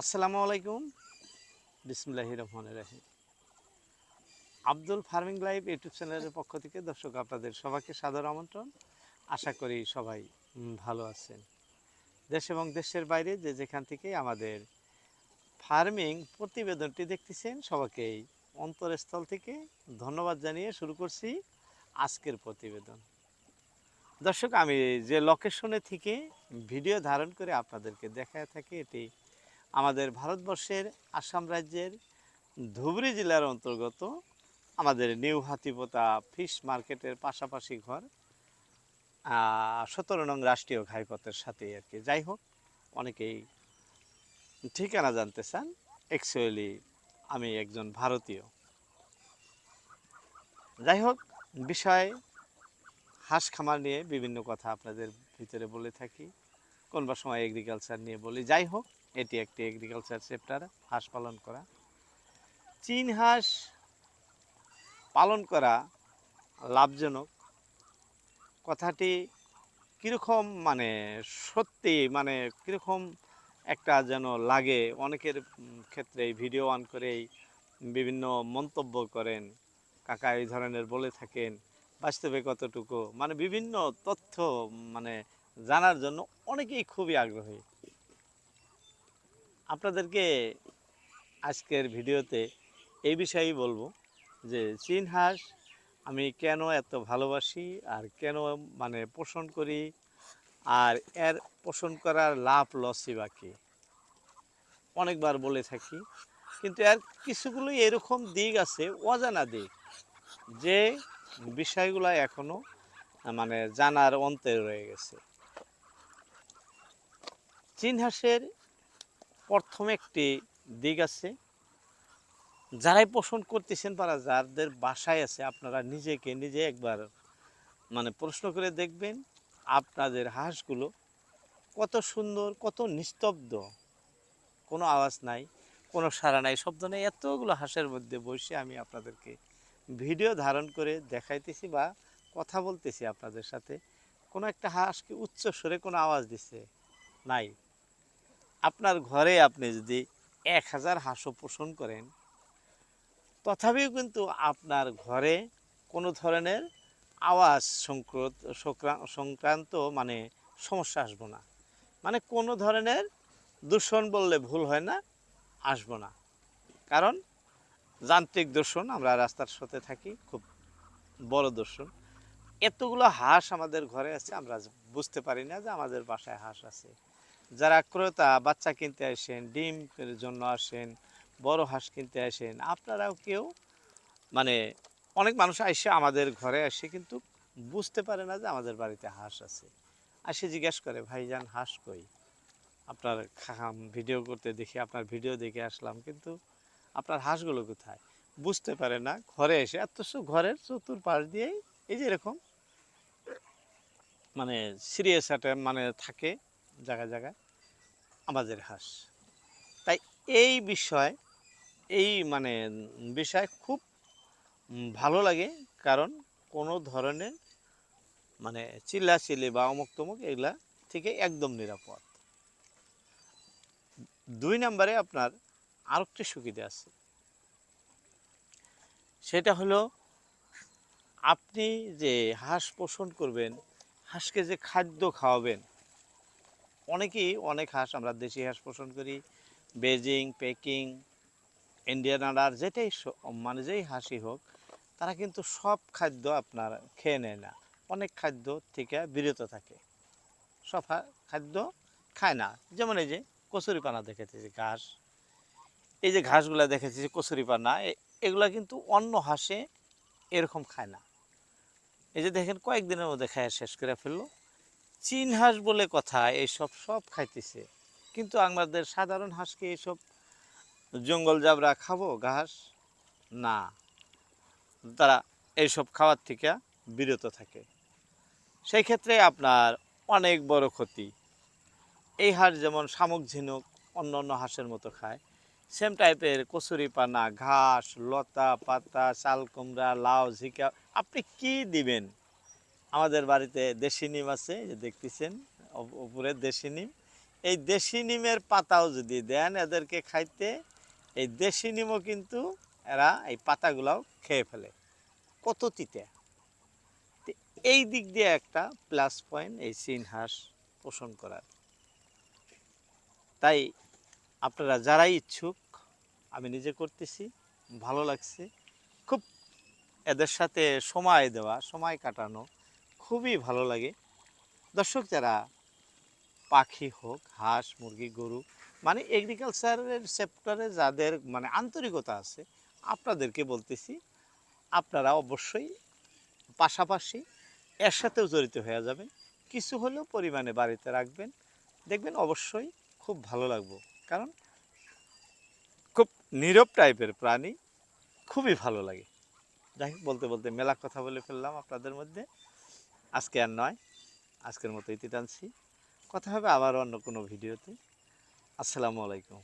আসসালামু আলাইকুম। বিসমুল্লাহ রহমান রাহিম। আব্দুল ফার্মিং লাইভ ইউটিউব চ্যানেলের পক্ষ থেকে দর্শক আপনাদের সবাইকে সাদর আমন্ত্রণ। আশা করি সবাই ভালো আছেন। দেশ এবং দেশের বাইরে যে যেখান থেকে আমাদের ফার্মিং প্রতিবেদনটি দেখতেছেন, সবাইকেই অন্তরস্থল থেকে ধন্যবাদ জানিয়ে শুরু করছি আজকের প্রতিবেদন। দর্শক, আমি যে লোকেশনে থেকে ভিডিও ধারণ করে আপনাদেরকে দেখায় থাকি, এটি আমাদের ভারতবর্ষের আসাম রাজ্যের ধুবড়ী জেলার অন্তর্গত আমাদের নিউ হাতিপোতা ফিশ মার্কেটের পাশাপাশি ঘর সতেরো নং রাষ্ট্রীয় ঘাইপথের সাথে আর কি। যাই হোক, অনেকেই ঠিকানা জানতে চান অ্যাকচুয়ালি আমি একজন ভারতীয়। যাই হোক, বিষয় হাঁস খামার নিয়ে বিভিন্ন কথা আপনাদের ভিতরে বলে থাকি কোনবা সময় এগ্রিকালচার নিয়ে বলি। যাই হোক এটি একটি এগ্রিকালচার সেক্টর হাঁস পালন করা। চীন হাঁস পালন করা লাভজনক। কথাটি কীরকম মানে সত্যি মানে কীরকম একটা যেন লাগে, অনেকের ক্ষেত্রে ভিডিও অন করেই বিভিন্ন মন্তব্য করেন। কাকা এই ধরনের বলে থাকেন, বাস্তবে কতটুকু? মানে বিভিন্ন তথ্য মানে জানার জন্য অনেকেই খুবই আগ্রহী। আপনাদেরকে আজকের ভিডিওতে এই বিষয়েই বলব যে চীন হাঁস আমি কেন এত ভালোবাসি আর কেন মানে পোষণ করি আর এর পোষণ করার লাভ লসই বাকি অনেকবার বলে থাকি, কিন্তু এর কিছুগুলো এরকম দিক আছে, অজানা দিক, যে বিষয়গুলো এখনও মানে জানার অন্তে রয়ে গেছে। চীন হাঁসের প্রথম একটি দিক আছে। যারাই পোষণ করতেছেন তারা যাদের বাসায় আছে, আপনারা নিজেকে নিজে একবার মানে প্রশ্ন করে দেখবেন, আপনাদের হাঁসগুলো কত সুন্দর, কত নিস্তব্ধ। কোনো আওয়াজ নাই, কোনো সাড়া নাই, শব্দ নেই, এতগুলো হাঁসের মধ্যে বসে আমি আপনাদেরকে ভিডিও ধারণ করে দেখাইতেছি বা কথা বলতেছি আপনাদের সাথে। কোনো একটা হাঁস কি উচ্চ স্বরে কোনো আওয়াজ দিছে, নাই। আপনার ঘরে আপনি যদি এক হাজার হাঁসও পোষণ করেন, তথাপিও কিন্তু আপনার ঘরে কোনো ধরনের আওয়াজ সংক্রান্ত সংক্রান্ত মানে সমস্যা আসব না। মানে কোনো ধরনের দূষণ বললে ভুল হয় না, আসব না। কারণ যান্ত্রিক দূষণ, আমরা রাস্তার সাথে থাকি, খুব বড় দূষণ। এতগুলো হাঁস আমাদের ঘরে আছে, আমরা বুঝতে পারি না যে আমাদের বাসায় হাঁস আছে। যারা ক্রেতা, বাচ্চা কিনতে আসেন ডিমের জন্য আসেন, বড় হাঁস কিনতে আসেন, আপনারাও কেউ মানে অনেক মানুষ আসে আমাদের ঘরে আসে কিন্তু বুঝতে পারে না যে আমাদের বাড়িতে হাঁস আছে। আসে জিজ্ঞেস করে, ভাইজান, হাঁস কই? আপনার ভিডিও করতে দেখি, আপনার ভিডিও দেখে আসলাম কিন্তু আপনার হাঁসগুলো কোথায়? বুঝতে পারে না, ঘরে এসে এত ঘরের চতুর্পাশ দিয়েই এই যে এরকম মানে সিরিয়াস একটা মানে থাকে। জায়গায় জায়গায় আমাদের হাঁস। তাই এই বিষয়, এই মানে বিষয় খুব ভালো লাগে কারণ কোনো ধরনের মানে চিল্লা চিল্লি বা অমুক তমুক এগুলা থেকে একদম নিরাপদ। দুই নম্বরে আপনার আরেকটি সুবিধা আছে। সেটা হলো আপনি যে হাঁস পোষণ করবেন, হাঁসকে যে খাদ্য খাওয়াবেন অনেকেই অনেক হাঁস, আমরা দেশি হাঁস পোষণ করি। বেজিং, পেকিং, ইন্ডিয়ান আডার যেটাই মানে যেই হাঁসই হোক, তারা কিন্তু সব খাদ্য আপনার খেয়ে নেয় না। অনেক খাদ্য থেকে বিরত থাকে। সব খাদ্য খায় না। যেমন এই যে কচুরি পানা দেখেছি ঘাস, এই যে ঘাসগুলো দেখেছি কচুরি পানা, এ- এগুলা কিন্তু অন্য হাঁসে এরকম খায় না। এই যে দেখেন কয়েকদিনের মধ্যে খায় শেষ করে ফেলল। চীন হাঁস বলে কথা এইসব সব খাইতেছে। কিন্তু আমাদের সাধারণ হাঁসকে এইসব জঙ্গল জাবরা খাব, ঘাস? না। তারা এইসব খাওয়ার থেকে বিরত থাকে। সেই ক্ষেত্রে আপনার অনেক বড় ক্ষতি। এই হাঁস যেমন শামুক, ঝিনুক, অন্য অন্য হাঁসের মতো খায়, সেম টাইপের কচুরি পানা, ঘাস, লতা, পাতা চাল কুমড়া, লাউ, ঝিকা, আপনি কি দিবেন? আমাদের বাড়িতে দেশি নিম আছে যে দেখতেছেন উপরে দেশি নিম। এই দেশি নিমের পাতাও যদি দেন এদেরকে খাইতে, এই দেশি নিমও কিন্তু এরা এই পাতাগুলাও খেয়ে ফেলে। কত তিতে এই দিক দিয়ে একটা প্লাস পয়েন্ট এই হাঁস পোষণ করার। তাই আপনারা যারাই ইচ্ছুক, আমি নিজে করতেছি, ভালো লাগছে। খুব এদের সাথে সময় দেওয়া, সময় কাটানো খুবই ভালো লাগে। দর্শক যারা পাখি হোক, হাঁস, মুরগি, গরু মানে এগ্রিকালচারের সেক্টরে যাদের মানে আন্তরিকতা আছে, আপনাদেরকে বলতেছি, আপনারা অবশ্যই পাশাপাশি এর সাথেও জড়িত হয়ে যাবেন। কিছু হলেও পরিমাণে বাড়িতে রাখবেন। দেখবেন অবশ্যই খুব ভালো লাগবো। কারণ খুব নীরব টাইপের প্রাণী খুবই ভালো লাগে। যাই বলতে বলতে মেলা কথা বলে ফেললাম আপনাদের মধ্যে। আজকে আর নয়, আজকের মতো ইতি টানছি। কথা হবে আবার অন্য কোনো ভিডিওতে। আসসালামু আলাইকুম।